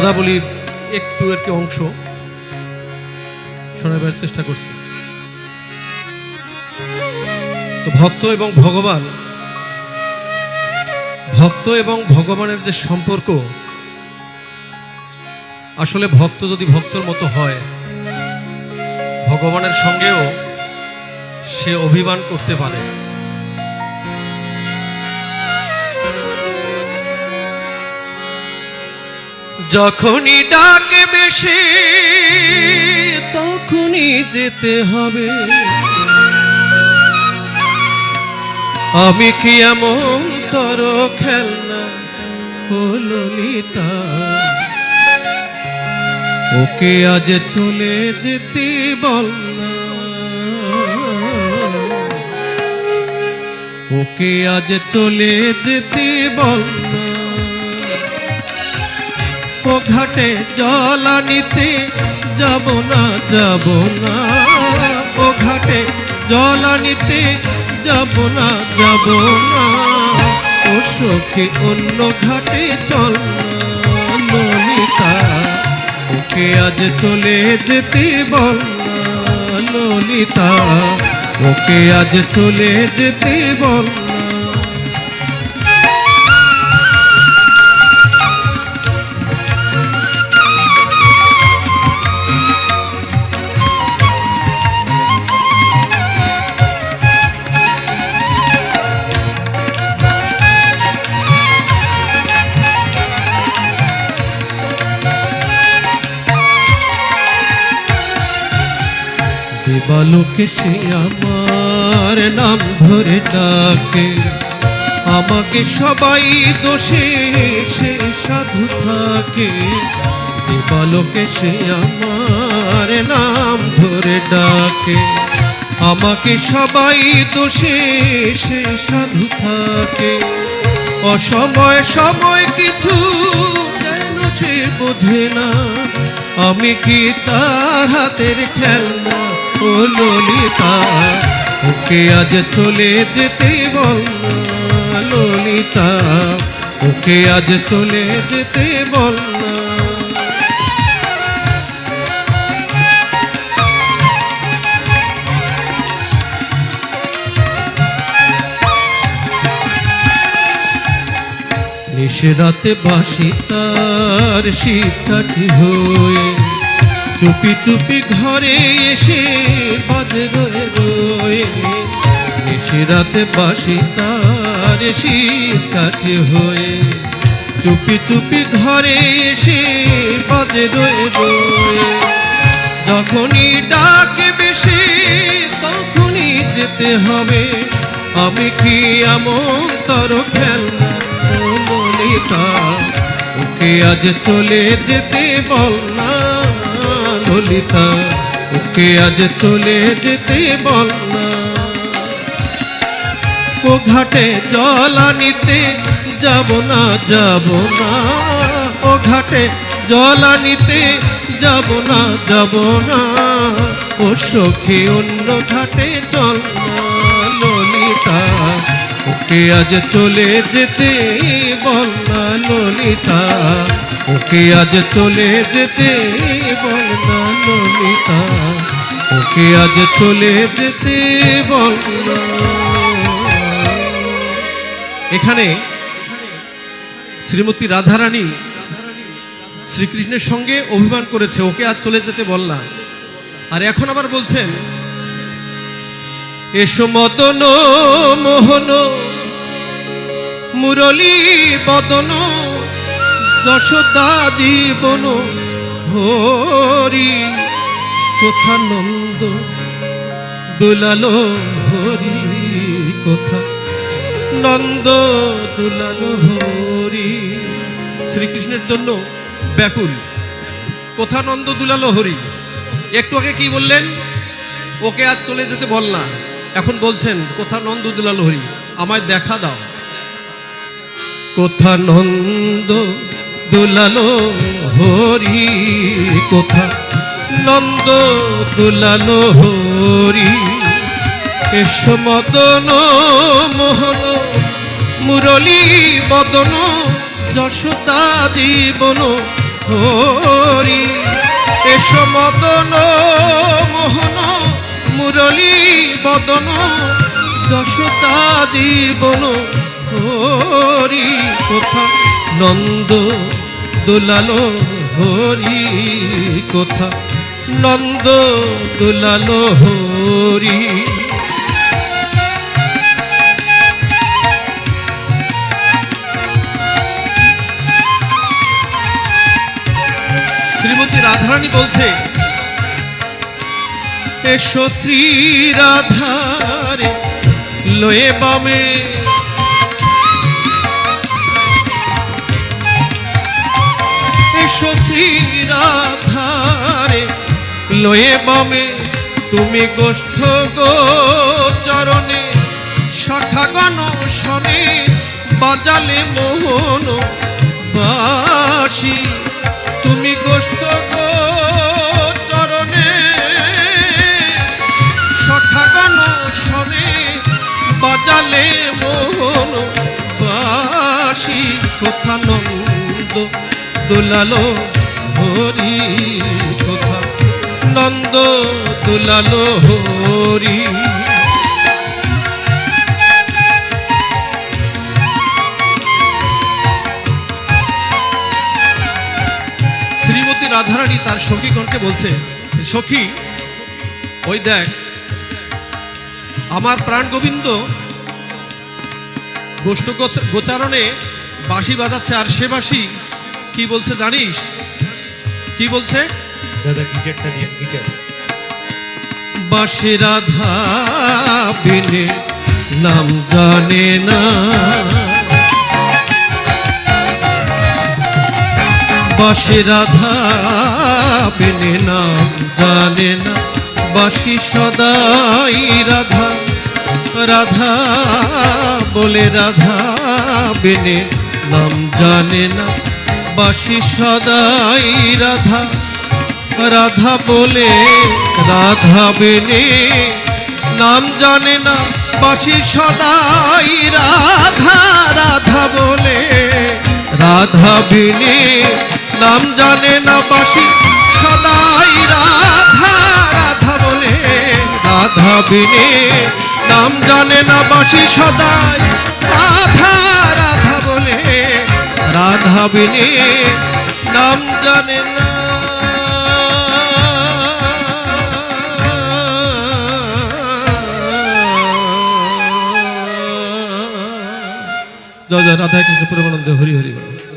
পদাবলীর একটু আর কি অংশ শোনাবার চেষ্টা করছি। তো ভক্ত এবং ভগবান, ভক্ত এবং ভগবানের যে সম্পর্ক, আসলে ভক্ত যদি ভক্তর মতো হয়, ভগবানের সঙ্গেও সে অভিমান করতে পারে। যখনই ডাকে বেশি তখনই যেতে হবে। আমি কি এমন তর খেলনা ও ললিতা ওকে আজ চলে যেতে বল ওকে আজ চলে যেতে বল না। ঘাটে জল আনিতে যাব না যাব না। ও ঘাটে জল আনিতে যাব না যাব না। ও সখী অন্য ঘাটে চল ললিতা। ওকে আজ চলে যেতে বল ললিতা। ওকে আজ চলে যেতে বল দেবালোকে সে আমার নাম ধরে ডাকে। আমাকে সবাই দোষে সে সাধু থাকে। দেবালোকে সে আমার নাম ধরে ডাকে। আমাকে সবাই দোষে সে সাধু থাকে। অসময় সময় কিছু যেন সে বোঝে না। আমি কি তার হাতের খেলনা ও ললিতা, ওকে আজ চলে যেতে বল ললিতা, ওকে আজ চলে যেতে বল না। নিশরাতে বাসি তার শীতকাঠি হয়ে চুপি চুপি ঘরে এসে বাজে রয়ে রয়ে নিশরাতে বাসি তার শীতকাঠি হয়ে চুপি চুপি ঘরে এসে বাজে রয়ে রয়ে যখনই ডাকে বেশি তখনই যেতে হবে। আমি কি এমন তর খেলনা ওকে আজ চলে যেতে বল না। ললিতা ওকে আজ চলে যেতে বল না। ও ঘাটে জল আনিতে যাব না যাব না। ও ঘাটে জল আনিতে যাব না যাব না। ও সখী, অন্য ঘাটে চল ললিতা, ওকে আজ চলে যেতে বল না ললিতা। ওকে আজ চলে যেতে বল না ললিতা ওকে আজ চলে যেতে বল না এখানে শ্রীমতী রাধারানী শ্রীকৃষ্ণের সঙ্গে অভিমান করেছে, ওকে আজ চলে যেতে বললাম আর এখন আবার বলছেন, এসো মদন, মোহন, মুরলী, বদন যশোদা জীবন হরি কোথা নন্দ দুলালো হরি কোথা নন্দ দুলালো হরি শ্রীকৃষ্ণের জন্য ব্যাকুল। কোথা নন্দ দুলালো হরি একটু আগে কি বললেন? ওকে আর চলে যেতে বল না। এখন বলছেন, কোথা নন্দ দুলালো হরি আমায় দেখা দাও। কোথা নন্দ দুলালো, হরি কোথা? নন্দ দুলালো, হরি। এসো মদন, মোহন, মুরলী বদন, যশোদা জীবন, হরি। এসো মদন, মোহন, মুরলী বদন, যশোদা জীবন, হরি কোথা? নন্দ দোলালো হরি কোথা? নন্দ দোলালো হরি। শ্রীমতী রাধারানী বলছে এসো শ্রী রাধারে লয়ে বামে রাধারে, লয়ে বামে তুমি গোষ্ঠ গো চরণে শাখাগণ শনে বাজালে মোহন বাসি। তুমি গোষ্ঠ গো চরণে সখাগণ শনে বাজালে মোহন বাসি। কোথা নন্দ দুলালো হরি কোথা, নন্দ দুলালো হরি। শ্রীমতী রাধারানী তার সখীগণকে বলছে, সখী, ওই দেখ, আমার প্রাণ গোবিন্দ গোষ্ঠ গোচ- গোচারণে বাঁশি বাজাচ্ছে আর সে বাঁশি কি বলছে জানিস? কি বলছে? দাদা গিটারটা নিয়ে গিটার। বাঁশি রাধা বিনে নাম জানে না। বাঁশি রাধা বিনে নাম জানে না। বাঁশি সদাই রাধা রাধা বলে রাধা বিনে নাম জানে না। বাঁশি সদাই রাধা রাধা বলে রাধা বেনে। নাম জানে না, বাসি সদাই রাধা রাধা বলে রাধা বিনে। নাম জানে না, বাসি সদাই রাধা রাধা বলে রাধা বিনে। নাম জানে না, বাসি সদাই রাধা বিনে নাম জানে না। জয় জয় রাধা কৃষ্ণ পরমানন্দ হরি হরি বল।